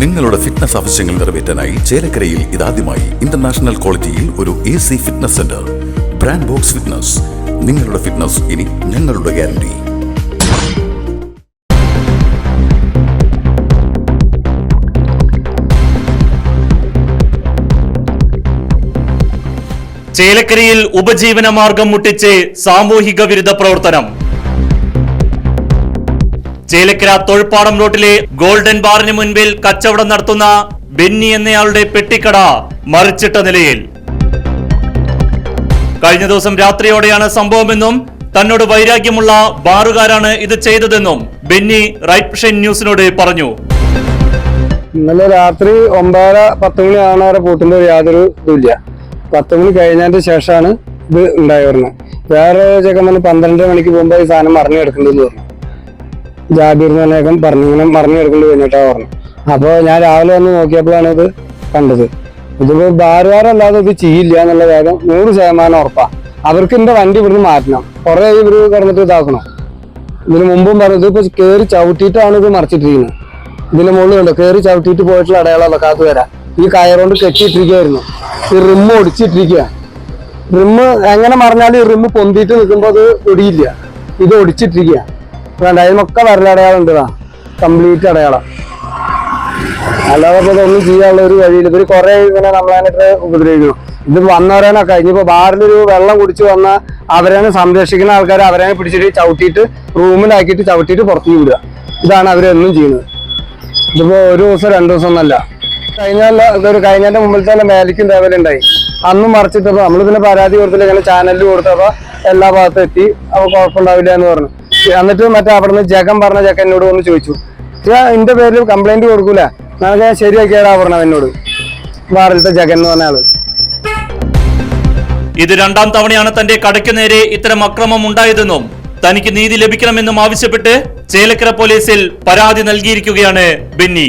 നിങ്ങളുടെ ഫിറ്റ്നസ് ആവശ്യങ്ങൾ നിറവേറ്റാനായി ചേലക്കരയിൽ ഇതാദ്യമായി ഇന്റർനാഷണൽ ക്വാളിറ്റിയിൽ ഒരു A C fitness centre brand box fitness നിങ്ങളുടെ ഫിറ്റ്നസ് ഇനി ഞങ്ങളുടെ ഗ്യാരണ്ടി ചേലക്കരയിൽ ഉപജീവന മാർഗം മുട്ടിച്ച് സാമൂഹിക വിരുദ്ധ പ്രവർത്തനം. ചേലക്കര തൊഴിപ്പാടം റോട്ടിലെ ഗോൾഡൻ ബാറിന് മുൻപിൽ കച്ചവടം നടത്തുന്ന ബെന്നി എന്നയാളുടെ പെട്ടിക്കട മറിച്ചിട്ട നിലയിൽ. കഴിഞ്ഞ ദിവസം രാത്രിയോടെയാണ് സംഭവമെന്നും തന്നോട് വൈരാഗ്യമുള്ള ബാറുകാരാണ് ഇത് ചെയ്തതെന്നും ബെന്നി റൈറ്റ് ഷൻ ന്യൂസിനോട് പറഞ്ഞു. ഇന്നലെ രാത്രി ഒമ്പതര പത്ത് മണി ആവണവരെ പൂട്ടിന്റെ യാതൊരു ഇതുമില്ല. പത്ത് മണി കഴിഞ്ഞതിന്റെ ശേഷമാണ് ഇത് ഉണ്ടായി വരുന്നത് വേറെ വന്ന് പന്ത്രണ്ട് മണിക്ക് പോകുമ്പോ ഈ സാധനം മറിഞ്ഞു പറഞ്ഞു ജാബിർ എന്ന് പറഞ്ഞേക്കും പറഞ്ഞു ഇങ്ങനെ മറിഞ്ഞു കഴിഞ്ഞിട്ടാ പറഞ്ഞു അപ്പോൾ ഞാൻ രാവിലെ വന്ന് നോക്കിയപ്പോഴാണ് ഇത് കണ്ടത്. ഇതിപ്പോ അല്ലാതെ ഇത് ചെയ്യില്ല എന്നുള്ള കാര്യം നൂറ് ശതമാനം ഉറപ്പാണ് അവർക്ക് എന്റെ വണ്ടി ഇവിടുന്ന് മാറ്റണം. കുറെ ഇവർ കിടന്നിട്ട് ഇതാക്കണം. ഇതിന് മുമ്പും പറഞ്ഞു ഇതിപ്പോ കയറി ചവിട്ടിയിട്ടാണ് ഇത് മറിച്ചിട്ടിരിക്കുന്നത്. ഇതിന്റെ മുകളിൽ കണ്ടോ കയറി ചവിട്ടിയിട്ട് പോയിട്ടുള്ള അടയാളമല്ല കാത്തു വരാം. ഈ കയറുകൊണ്ട് കെട്ടിയിട്ടിരിക്കുകയായിരുന്നു ഈ റിമ്മ് ഒടിച്ചിട്ടിരിക്കുക റിമ്മ് എങ്ങനെ മറിഞ്ഞാലും ഈ റിമ്മ് പൊന്തിയിട്ട് നിൽക്കുമ്പോൾ അത് ഒടിയില്ല. ഇത് ഒടിച്ചിട്ടിരിക്കുക വേണ്ട അതിനൊക്കെ വരലടയാളം കംപ്ലീറ്റ് അടയാളം. അല്ലാതെ ഇപ്പൊ ഇതൊന്നും ചെയ്യാനുള്ള ഒരു വഴിയില്ല. ഇവർ കുറെ ഇങ്ങനെ നമ്മളതിനൊക്കെ ഉപദ്രവിക്കുന്നു. ഇത് വന്നവരാണ് കഴിഞ്ഞപ്പോ ബാറിലൊരു വെള്ളം കുടിച്ച് വന്ന അവരെയാണ് സംരക്ഷിക്കുന്ന ആൾക്കാർ അവരെയാണ് പിടിച്ചിട്ട് ചവിട്ടിയിട്ട് റൂമിലാക്കിയിട്ട് ചവിട്ടിയിട്ട് പുറത്തേക്ക് വിടുക. ഇതാണ് അവരെന്നും ചെയ്യുന്നത്. ഇതിപ്പോ ഒരു ദിവസം രണ്ടു ദിവസം ഒന്നല്ല കഴിഞ്ഞ ഇതൊരു കഴിഞ്ഞതിന്റെ മുമ്പിലത്തെ തന്നെ മേലിക്കും ദേവല ഉണ്ടായി. അന്നും മറിച്ചിട്ടപ്പോ പിന്നെ പരാതി കൊടുത്തില്ല. ഇങ്ങനെ ചാനലിൽ കൊടുത്തപ്പോ എല്ലാ ഭാഗത്തും എത്തി. അപ്പൊ കുഴപ്പമുണ്ടാവില്ല എന്ന് പറഞ്ഞു. എന്നിട്ട് മറ്റേ അവിടുന്ന് ജഗൻ പറഞ്ഞ ജഗൻ എന്നോട് ഒന്ന് ചോദിച്ചു. എന്റെ പേരിൽ കംപ്ലൈന്റ് കൊടുക്കൂല. ഞാൻ ശരിയാക്കിയാടാ പറഞ്ഞത് എന്നോട് ബാറിലത്തെ ജഗൻ എന്ന് പറഞ്ഞ ആൾ. ഇത് രണ്ടാം തവണയാണ് തന്റെ കടയ്ക്ക് നേരെ ഇത്തരം അക്രമം ഉണ്ടായതെന്നും തനിക്ക് നീതി ലഭിക്കണമെന്നും ആവശ്യപ്പെട്ട് ചേലക്കര പോലീസിൽ പരാതി നൽകിയിരിക്കുകയാണ് ബെന്നി.